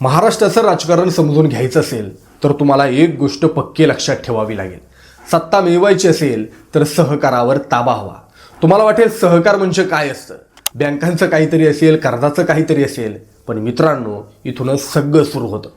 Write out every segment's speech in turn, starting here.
महाराष्ट्राचं राजकारण समजून घ्यायचं असेल तर तुम्हाला एक गोष्ट पक्की लक्षात ठेवावी लागेल. सत्ता मिळवायची असेल तर सहकारावर ताबा हवा. तुम्हाला वाटेल सहकार म्हणजे काय असतं? बँकांचं काहीतरी असेल कर्जाचं काहीतरी असेल पण मित्रांनो इथूनच सगळं सुरू होतं.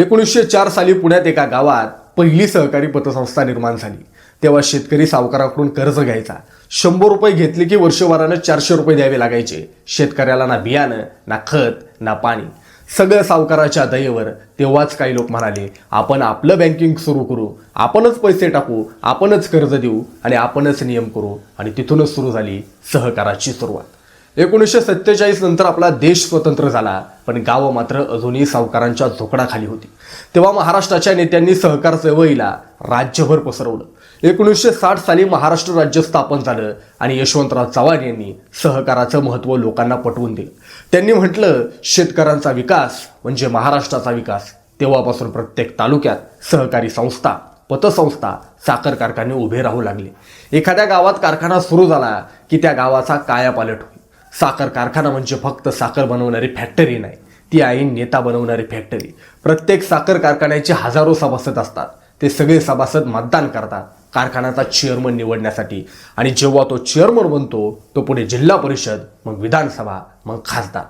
एकोणीसशे चार साली पुण्यात एका गावात पहिली सहकारी पतसंस्था निर्माण झाली. तेव्हा शेतकरी सावकाराकडून कर्ज घ्यायचा. शंभर रुपये घेतले की वर्षभरानं चारशे रुपये द्यावे लागायचे. शेतकऱ्याला ना बियाणं ना खत ना पाणी. सगळं सावकाराच्या दयेवर तेव्हाच काही लोक म्हणाले आपण आपलं बँकिंग सुरू करू आपणच पैसे टाकू आपणच कर्ज देऊ आणि आपणच नियम करू. आणि तिथूनच सुरू झाली सहकाराची सुरुवात. एकोणीसशे सत्तेचाळीस नंतर आपला देश स्वतंत्र झाला पण गावं मात्र अजूनही सावकारांच्या झोकडाखाली होती. तेव्हा महाराष्ट्राच्या नेत्यांनी सहकार चळवळीला राज्यभर पसरवलं. एकोणीसशे साठ साली महाराष्ट्र राज्य स्थापन झालं आणि यशवंतराव चव्हाण यांनी सहकाराचं महत्त्व लोकांना पटवून दिलं. त्यांनी म्हटलं शेतकऱ्यांचा विकास म्हणजे महाराष्ट्राचा विकास. तेव्हापासून प्रत्येक तालुक्यात सहकारी संस्था पतसंस्था साखर कारखाने उभे राहू लागले. एखाद्या गावात कारखाना सुरू झाला की त्या गावाचा कायापालट होईल. साखर कारखाना म्हणजे फक्त साखर बनवणारी फॅक्टरी नाही ती आहे नेता बनवणारी फॅक्टरी. प्रत्येक साखर कारखान्याचे हजारो सभासद असतात. ते सगळे सभासद मतदान करतात. कारखान्याचा चेअरमन निवडण्यासाठी. आणि जेव्हा तो चेअरमन बनतो तो पुढे जिल्हा परिषद मग विधानसभा मग खासदार.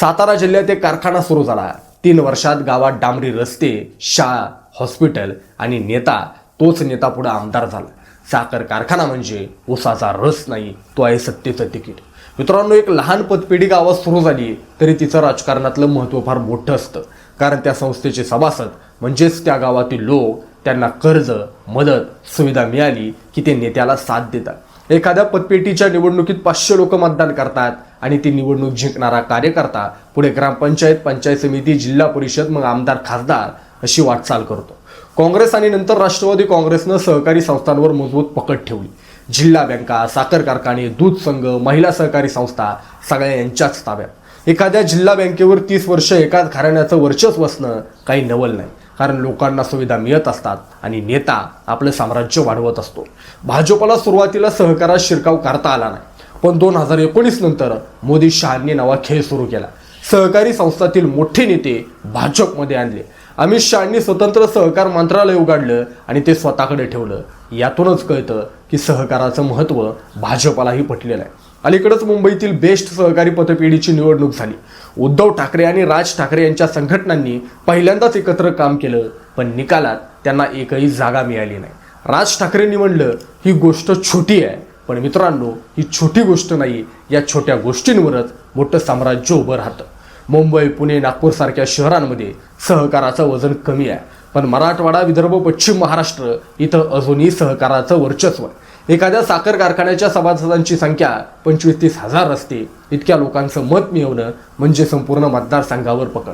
सातारा जिल्ह्यात एक कारखाना सुरू झाला. तीन वर्षात गावात डांबरी रस्ते शाळा हॉस्पिटल आणि नेता तोच नेता पुढे आमदार झाला. साखर कारखाना म्हणजे ऊसाचा रस नाही तो आहे सत्तेचं तिकीट. मित्रांनो एक लहान पतपेढी गावात सुरू झाली तरी तिचं राजकारणातलं महत्त्व फार मोठं असतं. कारण त्या संस्थेचे सभासद म्हणजेच त्या गावातील लोक त्यांना कर्ज मदत सुविधा मिळाली की ते नेत्याला साथ देतात. एखाद्या पतपेटीच्या निवडणुकीत पाचशे लोक मतदान करतात आणि ती निवडणूक जिंकणारा कार्यकर्ता पुढे ग्रामपंचायत पंचायत समिती जिल्हा परिषद मग आमदार खासदार अशी वाटचाल करतो. काँग्रेस आणि नंतर राष्ट्रवादी काँग्रेसनं सहकारी संस्थांवर मजबूत पकड ठेवली. जिल्हा बँका साखर कारखाने दूध संघ महिला सहकारी संस्था सगळ्या यांच्याच ताब्यात. एखाद्या जिल्हा बँकेवर तीस वर्ष एकाच घराण्याचं वर्चस्व असणं काही नवल नाही. कारण लोकांना सुविधा मिळत असतात आणि नेता आपलं साम्राज्य वाढवत असतो. भाजपला सुरुवातीला सहकारात शिरकाव करता आला नाही. पण दोन हजार एकोणीस नंतर मोदी शहांनी नवा खेळ सुरू केला. सहकारी संस्थातील मोठे नेते भाजपमध्ये आणले. अमित शहांनी स्वतंत्र सहकार मंत्रालय उघडलं आणि ते स्वतःकडे ठेवलं. यातूनच कळतं की सहकाराचं महत्त्व भाजपालाही पटलेलं आहे. अलीकडंच मुंबईतील बेस्ट सहकारी पतपेढीची निवडणूक झाली. उद्धव ठाकरे आणि राज ठाकरे यांच्या संघटनांनी पहिल्यांदाच एकत्र काम केलं पण निकालात त्यांना एकही जागा मिळाली नाही. राज ठाकरेंनी म्हणलं ही गोष्ट छोटी आहे पण मित्रांनो ही छोटी गोष्ट नाही. या छोट्या गोष्टींवरच मोठं साम्राज्य उभं राहतं. मुंबई पुणे नागपूरसारख्या शहरांमध्ये सहकाराचं वजन कमी आहे. पण मराठवाडा विदर्भ पश्चिम महाराष्ट्र इथं अजूनही सहकाराचं वर्चस्व आहे. एखाद्या साखर कारखान्याच्या सभासदांची संख्या पंचवीस तीस हजार असते. इतक्या लोकांचं मत मिळवणं म्हणजे संपूर्ण मतदारसंघावर पकड.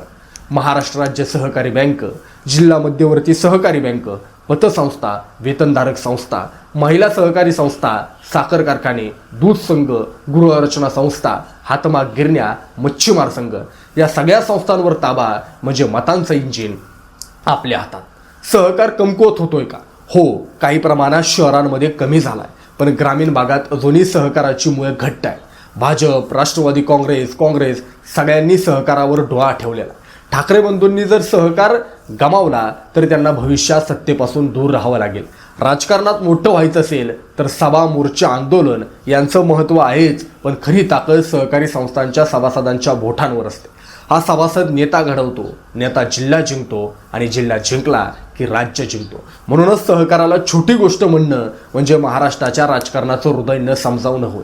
महाराष्ट्र राज्य सहकारी बँक जिल्हा मध्यवर्ती सहकारी बँक पतसंस्था वेतनधारक संस्था महिला सहकारी संस्था साखर कारखाने दूध संघ गृहरचना संस्था हातमाग गिरण्या मच्छीमार संघ या सगळ्या संस्थांवर ताबा म्हणजे मतांचं इंजिन आपल्या हातात. सहकार कमकुवत होतोय का? हो काही प्रमाणात शहरांमध्ये कमी झालाय पण ग्रामीण भागात अजूनही सहकाराची मुळे घट्ट आहे. भाजप राष्ट्रवादी काँग्रेस काँग्रेस सगळ्यांनी सहकारावर डोळा ठेवलेला ठाकरे बंधूंनी जर सहकार गमावला तर त्यांना भविष्यात सत्तेपासून दूर राहावं लागेल. राजकारणात मोठं व्हायचं असेल तर सभा मोर्चा आंदोलन यांचं महत्त्व आहेच पण खरी ताकद सहकारी संस्थांच्या सभासदांच्या बोटांवर असते. हा सभासद नेता घडवतो नेता जिल्हा जिंकतो आणि जिल्हा जिंकला की राज्य जिंकतो. म्हणूनच सहकाराला छोटी गोष्ट म्हणणं म्हणजे महाराष्ट्राच्या राजकारणाचं हृदय न समजावणं होय.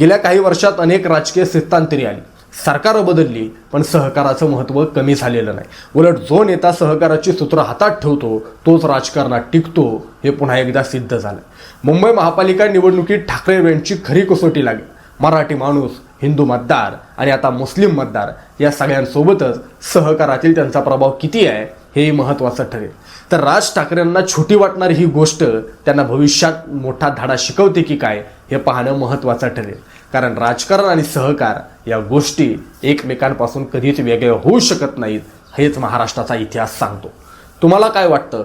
गेल्या काही वर्षात अनेक राजकीय सिद्धांतरी आली. सरकारं बदलली पण सहकाराचं महत्त्व कमी झालेलं नाही. उलट जो नेता सहकाराची सूत्र हातात ठेवतो तोच राजकारणात टिकतो हे पुन्हा एकदा सिद्ध झालं. मुंबई महापालिका निवडणुकीत ठाकरे यांची खरी कसोटी लागली. मराठी माणूस हिंदू मतदार आणि आता मुस्लिम मतदार या सगळ्यांसोबतच सहकारातील त्यांचा प्रभाव किती आहे हेही महत्त्वाचं ठरेल. तर राज ठाकरेंना छोटी वाटणारी ही गोष्ट त्यांना भविष्यात मोठा धाडा शिकवते की काय हे पाहणं महत्त्वाचं ठरेल. कारण राजकारण आणि सहकार या गोष्टी एकमेकांपासून कधीच वेगळ्या होऊ शकत नाहीत हेच महाराष्ट्राचा इतिहास सांगतो. तुम्हाला काय वाटतं?